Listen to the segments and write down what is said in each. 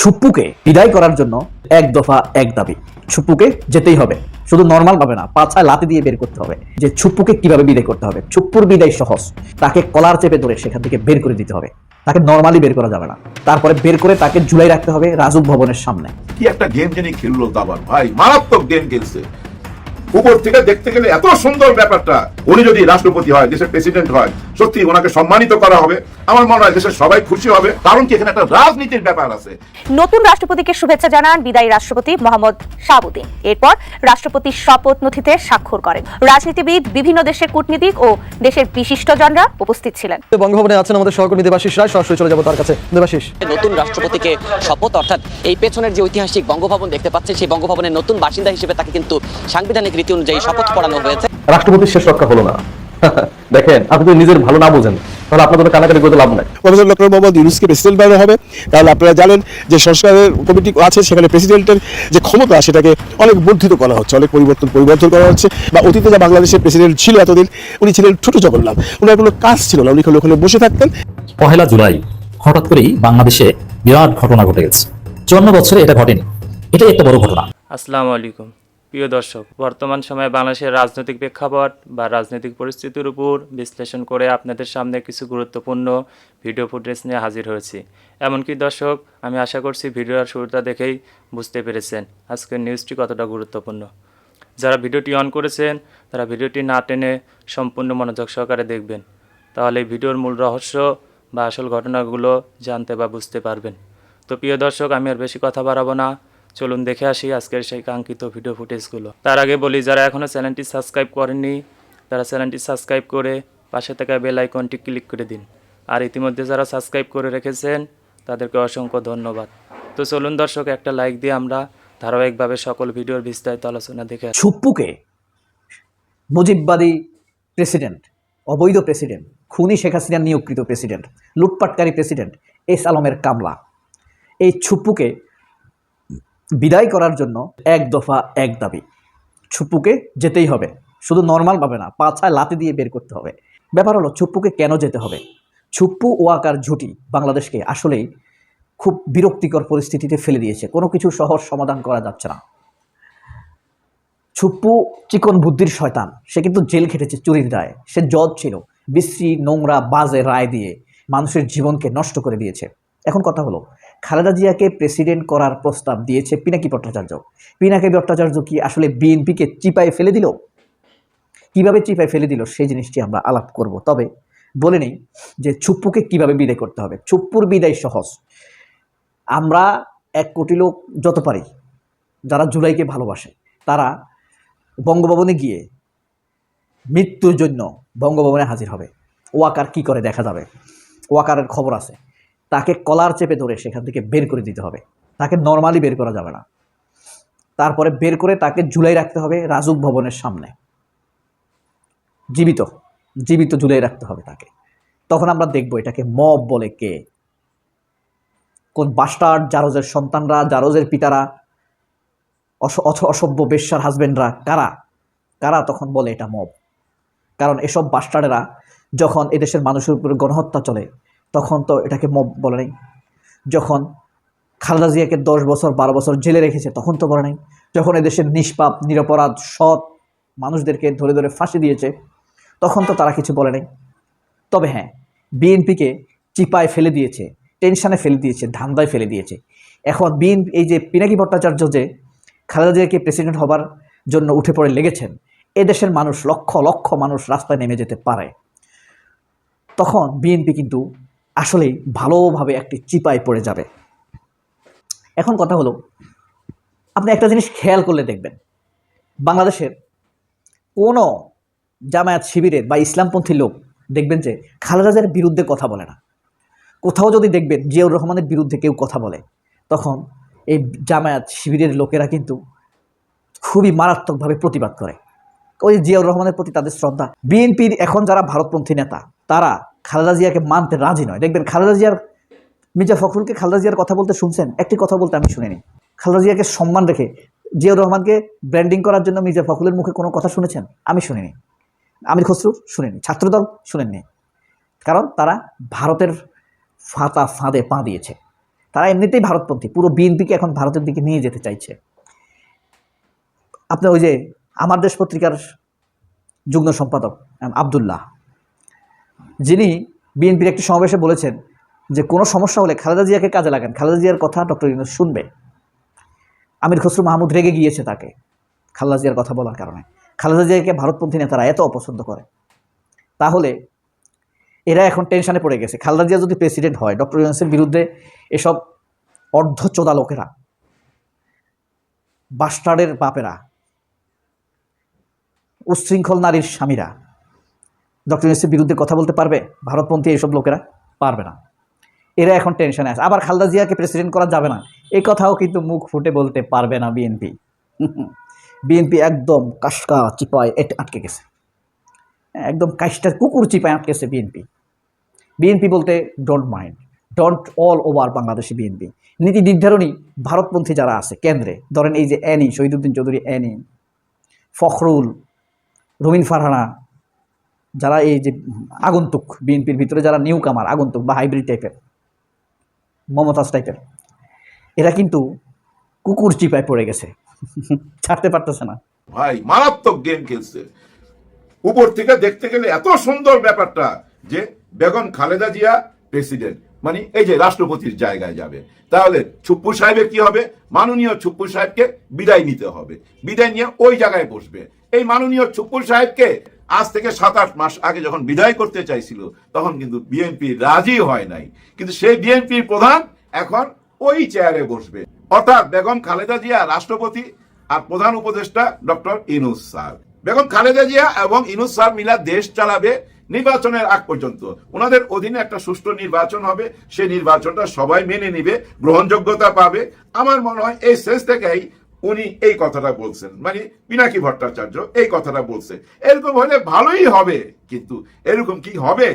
ছুপ্পুকে বিদায় করার জন্য এক দফা, এক দাবি। ছুপ্পুকে যেতেই হবে। শুধু নর্মাল ভাবে না পাছায় লাতি দিয়ে বের করতে হবে। যে ছুপ্পুকে কীভাবে বিদায় করতে হবে। ছুপ্পুর বিদায় সহজ। তাকে কলার চেপে ধরে সেখান থেকে বের করে দিতে হবে। তাকে নর্মালি বের করা যাবে না। তারপরে বের করে তাকে ঝুলাই রাখতে হবে রাজুক ভবনের সামনে। কি একটা গেম জানি খেললো দাবার? ভাই, মারাত্মক গেম খেলছে। উপর থেকে দেখতে গেলে এত সুন্দর ব্যাপারটা। উনি যদি রাষ্ট্রপতি হয় দেশের প্রেসিডেন্ট হয় সত্যি ওনাকে সম্মানিত করা হবে। আমার মনে হয় দেশের সবাই খুশি হবে কারণ কি এখানে একটা রাজনীতির ব্যাপার আছে। নতুন রাষ্ট্রপতিকে শুভেচ্ছা জানান বিদায়ী রাষ্ট্রপতি মোহাম্মদ শাহাবুদ্দিন। এরপর রাষ্ট্রপতির শপথ নথিতে স্বাক্ষর করেন। রাজনীতিবিদ বিভিন্ন দেশের কূটনীতিক ও দেশের বিশিষ্টজনরা উপস্থিত ছিলেন। বঙ্গভবনে আছেন আমাদের সহকর্মী দেবাশিস রায়। সরাসরি চলে যাব তার কাছে। দেবাশিস। নতুন রাষ্ট্রপতিকে শপথ অর্থাৎ এই পেছনের যে ঐতিহাসিক বঙ্গভবন দেখতে পাচ্ছেন সেই বঙ্গভবনের নতুন বাসিন্দা হিসেবে তাকে কিন্তু সাংবিধানিক রীতি অনুযায়ী শপথ পড়ানো হয়েছে। রাষ্ট্রপতির শেষ রক্ষা হলো না। দেখেন আপনি যদি নিজের ভালো না বোঝেন তাহলে আপনার জন্য কানাকাটি করতে লাভ নাই। প্রফেসর ডক্টর মোহাম্মদ ইউনুসকে প্রেসিডেন্ট বানানো হবে। তাহলে আপনারা জানেন যে সংস্কারের কমিটি আছে সেখানে প্রেসিডেন্টের যে ক্ষমতা সেটাকে অনেক বর্ধিত করা হচ্ছে অনেক পরিবর্তন পরিবর্তন করা হচ্ছে। বা অতীতে যে বাংলাদেশের প্রেসিডেন্ট ছিল এতদিন উনি ছিলেন ছোট জগন্নাথ। ওনার কোনো কাজ ছিল না উনি খালি ওখানে বসে থাকতেন। পহেলা জুলাই হঠাৎ করেই বাংলাদেশে বিরাট ঘটনা ঘটে গেছে। চুয়ান্ন বছরে এটা ঘটেনি। এটাই একটা বড় ঘটনা। আসসালামু আলাইকুম। প্রিয় দর্শক, বর্তমান সময়ে বাংলাদেশের রাজনৈতিক প্রেক্ষাপট বা রাজনৈতিক পরিস্থিতির উপর বিশ্লেষণ করে আপনাদের সামনে কিছু গুরুত্বপূর্ণ ভিডিও ফুটেজ নিয়ে হাজির হয়েছি। এমনকি দর্শক, আমি আশা করছি ভিডিওর শুরুটা দেখেই বুঝতে পেরেছেন আজকের নিউজটি কতটা গুরুত্বপূর্ণ। যারা ভিডিওটি অন করেছেন, তারা ভিডিওটি না টেনে সম্পূর্ণ মনোযোগ সহকারে দেখবেন। তাহলে ভিডিওর মূল রহস্য বা আসল ঘটনাগুলো জানতে বা বুঝতে পারবেন। তো প্রিয় দর্শক, আমি আর বেশি কথা বাড়াবো না। চলুন দেখে আসি আজকের সেই কাঙ্ক্ষিত ভিডিও ফুটেজগুলো তার আগে বলি, যারা এখনও চ্যানেলটি সাবস্ক্রাইব করেননি, তারা চ্যানেলটি সাবস্ক্রাইব করে পাশে থাকা বেল আইকনটি ক্লিক করে দিন। আর ইতিমধ্যে যারা সাবস্ক্রাইব করে রেখেছেন, তাদেরকে অসংখ্য ধন্যবাদ। তো চলুন দর্শক, একটা লাইক দিয়ে আমরা ধারাবাহিকভাবে সকল ভিডিওর বিস্তারিত আলোচনা দেখে। ছুপ্পুকে মুজিববাদী প্রেসিডেন্ট অবৈধ প্রেসিডেন্ট খুনি শেখ হাসিনার নিয়োগকৃত প্রেসিডেন্ট লুটপাটকারী প্রেসিডেন্ট এস আলমের কামলা। এই ছুপ্পুকে বিদায় করার জন্য এক দফা, এক দাবি। ছুপ্পুকে যেতেই হবে। শুধু নর্মাল পাবে না, পাছায় লাতি দিয়ে বের করতে হবে। ব্যাপার হলো ছুপ্পুকে কেন যেতে হবে? ছুপ্পু ওয়াকার ঝুটি বাংলাদেশকে আসলেই খুব বিরক্তিকর পরিস্থিতিতে ফেলে দিয়েছে। কোনো কিছু সহজ সমাধান করা যাচ্ছে না। ছুপ্পু চিকন বুদ্ধির শয়তান। সে কিন্তু জেল খেটেছে চুরির দায়। সে জজ ছিল। বিশ্রী, নোংরা, বাজে রায় দিয়ে মানুষের জীবনকে নষ্ট করে দিয়েছে। এখন কথা হলো খালেদা জিয়াকে প্রেসিডেন্ট করার প্রস্তাব দিয়েছে পিনাকি ভট্টাচার্য। পিনাকি ভট্টাচার্য কি আসলে বিএনপিকে চিপায় ফেলে দিল? কীভাবে চিপায় ফেলে দিল সেই জিনিসটি আমরা আলাপ করব। তবে বলে নেই যে ছুপ্পুকে কীভাবে বিদায় করতে হবে। ছুপ্পুর বিদায় সহজ। আমরা এক কোটি লোক যত পারি, যারা জুলাইকে ভালোবাসে, তারা বঙ্গভবনে গিয়ে মৃত্যুর জন্য বঙ্গভবনে হাজির হবে। ওয়াকার কি করে দেখা যাবে? ওয়াকারের খবর আছে। তাকে কলার চেপে ধরে সেখান থেকে বের করে দিতে হবে। তাকে নর্মালি বের করা যাবে না। তারপরে বের করে তাকে ঝুলাই রাখতে হবে রাজুক ভবনের সামনে। জীবিত জীবিত ঝুলাই রাখতে হবে তাকে। তখন আমরা দেখব এটাকে মব বলে কে? কোন বাস্টার্ড জারজের সন্তানরা, জারজের পিতারা, অস- অস- অসভ্য বেশ্যার হাজবেন্ডরা কারা? কারা তখন বলে এটা মব? কারণ এসব বাস্টার্ডেরা যখন এদেশের মানুষের উপরে গণহত্যা চলে তখন তো এটাকে মব বলে নাই। যখন খালেদা জিয়াকে দশ বছর, বারো বছর জেলে রেখেছে, তখন তো বলে নাই। যখন এদেশের নিষ্পাপ, নিরপরাধ, সৎ মানুষদেরকে ধরে ধরে ফাঁসি দিয়েছে, তখন তো তারা কিছু বলে নাই। তবে হ্যাঁ বিএনপিকে চিপায় ফেলে দিয়েছে, টেনশানে ফেলে দিয়েছে, ধান্দায় ফেলে দিয়েছে। এখন বিএনপি, এই যে পিনাকি ভট্টাচার্য যে খালেদা জিয়াকে প্রেসিডেন্ট হবার জন্য উঠে পড়ে লেগেছেন, এদেশের মানুষ লক্ষ লক্ষ মানুষ রাস্তায় নেমে যেতে পারে। তখন বিএনপি কিন্তু আসলেই ভালোভাবে একটি চিপায় পড়ে যাবে। এখন কথা হলো, আপনি একটা জিনিস খেয়াল করলে দেখবেন, বাংলাদেশের কোনো জামায়াত শিবিরের বা ইসলামপন্থী লোক দেখবেন যে খালেদা জিয়ার বিরুদ্ধে কথা বলে না। কোথাও যদি দেখবেন জিয়াউর রহমানের বিরুদ্ধে কেউ কথা বলে, তখন এই জামায়াত শিবিরের লোকেরা কিন্তু খুবই মারাত্মকভাবে প্রতিবাদ করে। ওই জিয়াউর রহমানের প্রতি তাদের শ্রদ্ধা। বিএনপির এখন যারা ভারতপন্থী নেতা, তারা খালেদা জিয়াকে মানতে রাজি নয়। দেখবেন খালেদা জিয়ার, মির্জা ফখরুলকে খালেদা জিয়ার কথা বলতে শুনছেন? একটি কথা বলতে আমি শুনিনি। খালেদা জিয়াকে সম্মান রেখে জিয়াউর রহমানকে ব্র্যান্ডিং করার জন্য মির্জা ফখরুলের মুখে কোনো কথা শুনেছেন? আমি শুনিনি। আমির খসরু শুনেনি। ছাত্রদল শুনেননি। কারণ তারা ভারতের ফাঁতা ফাঁদে পা দিয়েছে। তারা এমনিতেই ভারতপন্থী। পুরো বিএনপিকে এখন ভারতের দিকে নিয়ে যেতে চাইছে। আপনার ওই যে আমার দেশ পত্রিকার যুগ্ম সম্পাদক আবদুল্লাহ। যিনি বিএনপির একটি সমাবেশে বলেছেন যে কোনো সমস্যা হলে খালেদা জিয়াকে কাজে লাগান। খালেদা জিয়ার কথা ডক্টর ইউনুস শুনবে। আমির খসরু মাহমুদ রেগে গিয়েছে তাকে খালেদা জিয়ার কথা বলার কারণে। খালেদা জিয়াকে ভারতপন্থী নেতারা এত অপছন্দ করে। তাহলে এরা এখন টেনশনে পড়ে গেছে। খালেদা জিয়া যদি প্রেসিডেন্ট হয়, ডক্টর ইউনুসের বিরুদ্ধে এসব অর্ধচোদা লোকেরা বাস্টারের বাপেরা, উচ্ছৃঙ্খল নারীর স্বামীরা ডক্টর ইউনুসের বিরুদ্ধে কথা বলতে পারবে? ভারতপন্থী এইসব লোকেরা পারবে না। এরা এখন টেনশনে আছে। আবার খালেদা জিয়াকে প্রেসিডেন্ট করা যাবে না। এই কথাও কিন্তু মুখ ফুটে বলতে পারবে না বিএনপি। বিএনপি একদম কাসকা চিপায় এট- আটকে গেছে। একদম কাইস্টার কুকুর চিপায় আটকেছে বিএনপি। বিএনপি বলতে don't mind don't all over Bangladeshi BNP. নীতি নির্ধারণী ভারতপন্থী যারা আছে কেন্দ্রে, ধরেন এই যে অ্যানি শহীদুদ্দিন চৌধুরী অ্যানি ফখরুল রবিন ফারহানা যারা এই যে আগন্তুক বিএনপির ভিতরে যারা নিউ কামার আগন্তুক বা হাইব্রিড টাইপের, মমতাজ টাইপের, এরা কিন্তু কুকুর চিপায় পড়ে গেছে। ছাড়তে পারতেছে না। ভাই, মারাত্মক গেম খেলছে। উপর থেকে দেখতে গেলে এত সুন্দর ব্যাপারটা যে বেগম খালেদা জিয়া প্রেসিডেন্ট মানে এই যে রাষ্ট্রপতির জায়গায় যাবে। তাহলে ছুপ্পু সাহেবের কি হবে? মাননীয় ছুপ্পু সাহেবকে বিদায় নিতে হবে। বিদায় নিয়ে ওই জায়গায় বসবে। এই মাননীয় ছুপ্পু সাহেবকে আজ থেকে সাত, আট মাস আগে যখন বিদায় করতে চাইছিল, তখন কিন্তু বিএনপি রাজি হয় নাই। কিন্তু সেই বিএনপির প্রধান এখন ওই চেয়ারে বসবে। অর্থাৎ বেগম খালেদা জিয়া রাষ্ট্রপতি আর প্রধান উপদেষ্টা ডক্টর ইনুস স্যার। বেগম খালেদা জিয়া এবং ইনুস স্যার মিলা দেশ চালাবে নির্বাচনের আগ পর্যন্ত। ওনাদের অধীনে একটা সুষ্ঠু নির্বাচন হবে। সেই নির্বাচনটা সবাই মেনে নিবে, গ্রহণযোগ্যতা পাবে। আমার মনে হয় এই শেষ থেকেই উনি এই কথাটা বলছেন। মানে পিনাকি ভট্টাচার্য এই কথাটা বলছে। এরকম হলে ভালোই হবে, কিন্তু এরকম কি হবে?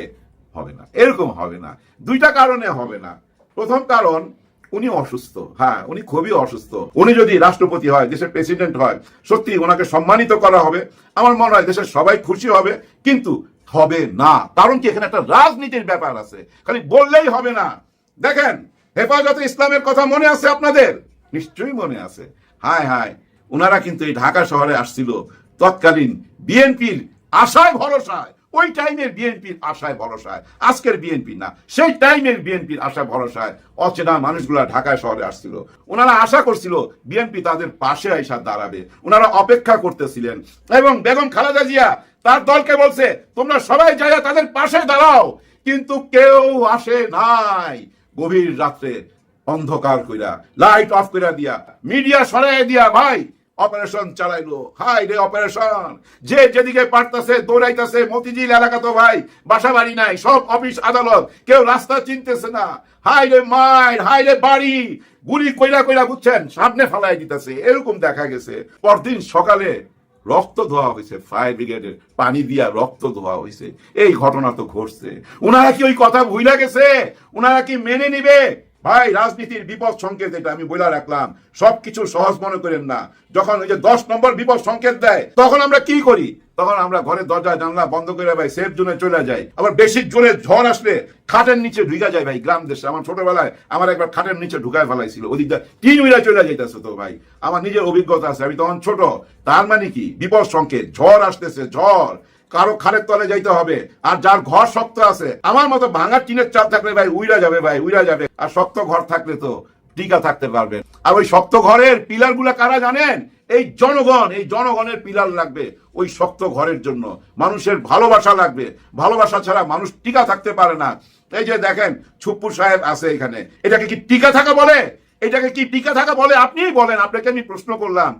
হবে না। এরকম হবে না। দুইটা কারণে হবে না। প্রথম কারণ, উনি অসুস্থ। হ্যাঁ উনি খুবই অসুস্থ। উনি যদি রাষ্ট্রপতি হয়, দেশের প্রেসিডেন্ট হয়, সত্যি ওনাকে সম্মানিত করা হবে। আমার মনে হয় দেশের সবাই খুশি হবে, কিন্তু হবে না। কারণ কি, এখানে একটা রাজনীতির ব্যাপার আছে। খালি বললেই হবে না। দেখেন, হেফাজতে ইসলামের কথা মনে আছে আপনাদের? নিশ্চয়ই মনে আছে। হায় হায় ওনারা কিন্তু এই ঢাকা শহরে আসছিল। তৎকালীন বিএনপির আশায় ভরসায়। ওই টাইমের বিএনপির আশায় ভরসায়। আজকের বিএনপি না, সেই টাইমের বিএনপির আশায় ভরসায় অচেনা মানুষগুলা ঢাকা শহরে আসছিল। ওনারা আশা করছিল বিএনপি তাদের পাশে আইসা দাঁড়াবে। ওনারা অপেক্ষা করতেছিলেন। এবং বেগম খালেদা জিয়া তার দলকে বলছে, তোমরা সবাই যাইয়া তাদের পাশে দাঁড়াও। কিন্তু কেউ আসে নাই গভীর রাত্রে। অন্ধকার কইরা লাইট অফ কইরা দিয়া মিডিয়া সরাই দিয়া, ভাই অপারেশন চালাইলো। হাই রে অপারেশন যে যেদিকে পারতাছে, দৌড়াইতাছে, মতিঝিল এলাকা তো ভাই বাসা বাড়ি নাই, সব অফিস আদালত। কেউ রাস্তা চিনতেছে না। হাই রে মাইর হাই রে বাড়ি! গুলি কইরা কইরা বুঝছেন, সামনে ফালাই দিতেছে। এরকম দেখা গেছে। পরদিন সকালে রক্ত ধোয়া হয়েছে ফায়ার ব্রিগেডের। পানি দিয়া রক্ত ধোয়া হয়েছে এই ঘটনা তো ঘটছে। ওনারা কি ওই কথা ভুইলা গেছে? ওনারা কি মেনে নিবে? ভাই, রাজনীতির বিপদ সংকেত এটা আমি বলে রাখলাম। সবকিছু সহজ মনে করেন না। যখন ওই যে দশ নম্বর বিপদ সংকেত দেয়, তখন আমরা কি করি? তখন আমরা ঘরের দরজা জানলা বন্ধ করে ভাই সেফ জোনে চলে যাই। আবার বেশি জোরে ঝড় আসলে খাটের নিচে ঢুকা যায় ভাই, গ্রাম দেশে। আমার ছোটবেলায় আমার একবার খাটের নিচে ঢুকায় ফেলাইছিল। ওদিকটা তিন উইলা চলে যাইতেছে তো ভাই। আমার নিজের অভিজ্ঞতা আছে, আমি তখন ছোট। তার মানে কি? বিপদ সংকেত, ঝড় আসতেছে, ঝড়। কারও খারের তলে যাইতে হবে। আর যার ঘর শক্ত আছে, আমার মতো ভাঙা টিনের চাল থাকলে ভাই উইরা যাবে ভাই, উইরা যাবে। আর শক্ত ঘর থাকলে তো টিকা থাকতে পারবেন আর ওই শক্ত ঘরের পিলারগুলা কারা জানেন? এই জনগণ, এই জনগণের পিলার লাগবে ওই শক্ত ঘরের জন্য। মানুষের ভালোবাসা লাগবে। ভালোবাসা ছাড়া মানুষ টিকা থাকতে পারে না। এই যে দেখেন, ছুপ্পুর সাহেব আছে এখানে। এটাকে কি টিকা থাকা বলে? এটাকে কি টিকা থাকা বলে? আপনিই বলেন। আপনাকে আমি প্রশ্ন করলাম।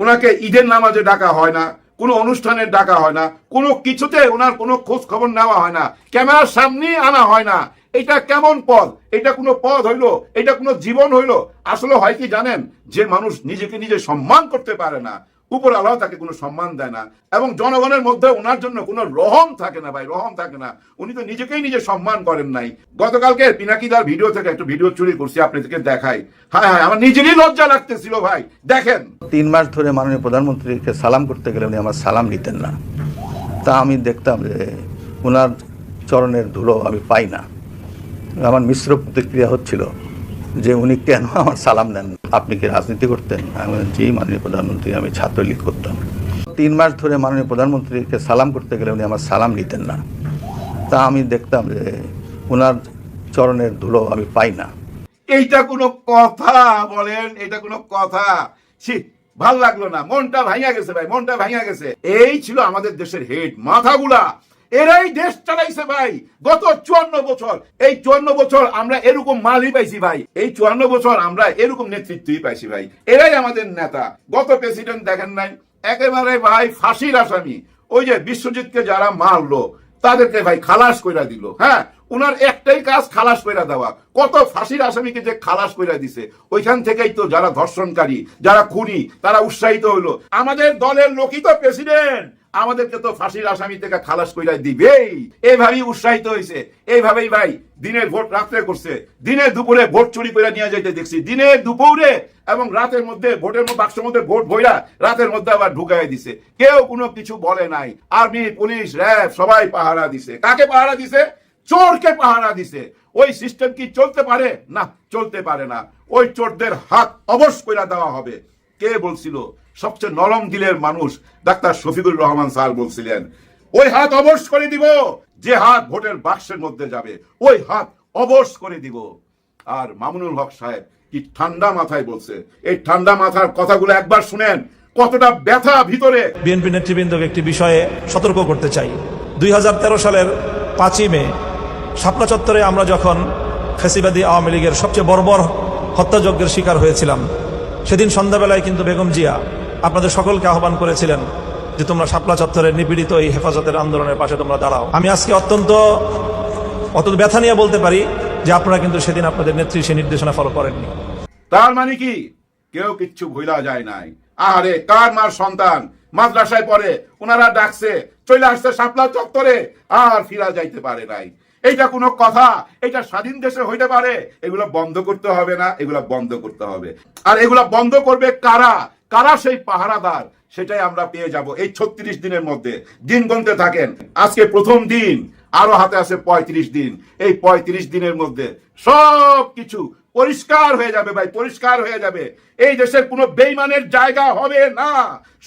ওনাকে ঈদের নামাজে ডাকা হয় না। কোনো অনুষ্ঠানে ডাকা হয় না, কোনো কিছুতে ওনার কোনো খোঁজ খবর নেওয়া হয় না, ক্যামেরার সামনে আনা হয় না। এটা কেমন পদ এটা কোনো পদ হইল? এটা কোনো জীবন হইল? আসলে হয় কি জানেন? যে মানুষ নিজেকে নিজে সম্মান করতে পারে না উপর আল্লাহ তাকে কোনো সম্মান দেয় না। এবং জনগণের মধ্যে ওনার জন্য কোনো রহম থাকে না ভাই, রহম থাকে না। উনি তো নিজেকেই নিজে সম্মান করেন নাই। গতকালকে পিনাকিদার ভিডিও থেকে একটা ভিডিও চুরি করছি, আপনাদেরকে দেখাই। হ্যাঁ হ্যাঁ আমার নিজেরই লজ্জা লাগতেছিল ভাই, দেখেন। তিন মাস ধরে মাননীয় প্রধানমন্ত্রীকে সালাম করতে গেলে উনি আমার সালাম নিতেন না। তা আমি দেখতাম যে ওনার চরণের ধুলো আমি পাই না। আমার মিশ্র প্রতিক্রিয়া হচ্ছিল যে উনি কেন আমার সালাম দেন? আপনি কি রাজনীতি করতেন? আমি জি, মাননীয় প্রধানমন্ত্রী, আমি ছাত্রলীগ করতাম। তিন মাস ধরে মাননীয় প্রধানমন্ত্রীকে সালাম করতে গেলে উনি আমার সালাম নিতেন না। তা আমি দেখতাম যে ওনার চরণের ধুলো আমি পাই না। এইটা কোনো কথা বলেন এটা কোনো কথা। ভালো লাগল না। মনটা ভাঙা গেছে ভাই, মনটা ভাঙা গেছে। এই ছিল আমাদের দেশের হেড মাথাগুলা। এরাই দেশ চালাইছে ভাই। গত চুয়ান্ন বছর, এই চুয়ান্ন বছর আমরা এরকম মালই পাইছি ভাই। এই চুয়ান্ন বছর আমরা এরকম নেতৃত্বই পাইছি ভাই। এরাই আমাদের নেতা। গত প্রেসিডেন্ট দেখেন নাই, একেবারে ভাই ফাঁসির আসামি। ওই যে বিশ্বজিৎকে যারা মারলো, তাদেরকে ভাই খালাস কইরা দিল হ্যাঁ? উনার একটাই কাজ, খালাস কইরা দেওয়া। কত ফাঁসির আসামিকে যে খালাস কইরা দিছে, ওইখান থেকেই তো যারা ধর্ষণকারী, যারা খুনি, তারা উৎসাহিত হইল। আমাদের দলের লোকই তো প্রেসিডেন্ট। আমাদেরকে তো ফাঁসির আসামি থেকে খালাস কইরা দিবেই। এইভাবেই উৎসাহিত হয়েছে এইভাবেই ভাই, দিনের ভোট রাত্রে করছে। দিনের দুপুরে ভোট চুরি করে নিয়ে যাইতে দেখছি। দিনের দুপুরে এবং রাতের মধ্যে ভোটের বাক্সের মধ্যে ভোট ভইরা রাতের মধ্যে আবার ঢুকাই দিছে। কেউ কোনো কিছু বলে নাই। আর্মি, পুলিশ, র্যাব, সবাই পাহারা দিছে। কাকে পাহারা দিছে? চোরকে পাহারা দিছে। ওই সিস্টেম কি চলতে পারে? না, চলতে পারে না। ওই চোরদের হাত অবশ কইরা দেওয়া হবে। কে বলছিল? সবচেয়ে নরম দিলের মানুষ ডাক্তার শফিকুর রহমান স্যার বলছিলেন, ওই হাত অবশ করে দিব, যে হাত ভোটের বাক্সের মধ্যে যাবে, ওই হাত অবশ করে দিব। আর মামুনুল হক সাহেব কি ঠান্ডা মাথায় বলছে? এই ঠান্ডা মাথার কথাগুলো একবার শুনেন, কতটা ব্যথা ভিতরে। বিএনপি নেতৃবৃন্দকে একটি বিষয়ে সতর্ক করতে চাই। দুই হাজার তেরো সালের পাঁচই মে শাপলা চত্বরে আমরা যখন ফেসিবাদী আওয়ামী লীগের সবচেয়ে বর্বর হত্যাযজ্ঞের শিকার হয়েছিলাম, সেদিন সন্ধ্যাবেলায় কিন্তু বেগম জিয়া আপনাদের সকলকে আহ্বান করেছিলেন যে তোমরা শাপলা চত্বরের নিপীড়িত এই হেফাজতের আন্দোলনের পাশে তোমরা দাঁড়াও। আমি আজকে অত্যন্ত অত ব্যথা নিয়ে বলতে পারি যে আপনারা কিন্তু সেদিন আপনাদের নেত্রী সে নির্দেশনা ফলো করেননি। তার মানে কি? কেউ কিচ্ছু ভুলা যায় নাই। আরে কার মার সন্তান? মাদ্রাসায় পড়ে ওনারা ডাকছে, চলে আসছে শাপলা চত্বরে, আর ফিরা যাইতে পারে নাই। এইটা কোনো কথা এটা স্বাধীন দেশে হইতে পারে। এগুলো বন্ধ করতে হবে না, এগুলো বন্ধ করতে হবে। আর এগুলো বন্ধ করবে কারা? কারা সেই পাহারাদার? সেটাই আমরা পেয়ে যাব এই ছত্রিশ দিনের মধ্যে। দিন গুনতে থাকেন। আজকে প্রথম দিন, আরও হাতে আছে পঁয়ত্রিশ দিন। এই পঁয়ত্রিশ দিনের মধ্যে সব কিছু পরিষ্কার হয়ে যাবে ভাই, পরিষ্কার হয়ে যাবে। এই দেশের কোনো বেইমানের জায়গা হবে না।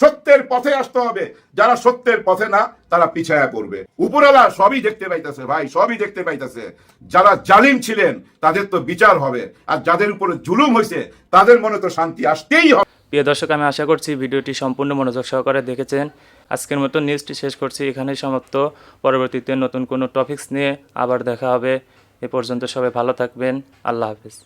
সত্যের পথে আসতে হবে। যারা সত্যের পথে না, তারা পিছায়া পড়বে। উপরওয়ালা সবই দেখতে পাইতেছে ভাই, সবই দেখতে পাইতেছে। যারা জালিম ছিলেন, তাদের তো বিচার হবে। আর যাদের উপরে জুলুম হয়েছে তাদের মনে তো শান্তি আসতেই হবে। প্রিয় দর্শক, আমি আশা করছি ভিডিওটি সম্পূর্ণ মনোযোগ সহকারে দেখেছেন। আজকের মতো নিউজটি শেষ করছি। এখানেই সমাপ্ত। পরবর্তীতে নতুন কোনো টপিক্স নিয়ে আবার দেখা হবে। এ পর্যন্ত সবাই ভালো থাকবেন। আল্লাহ হাফিজ।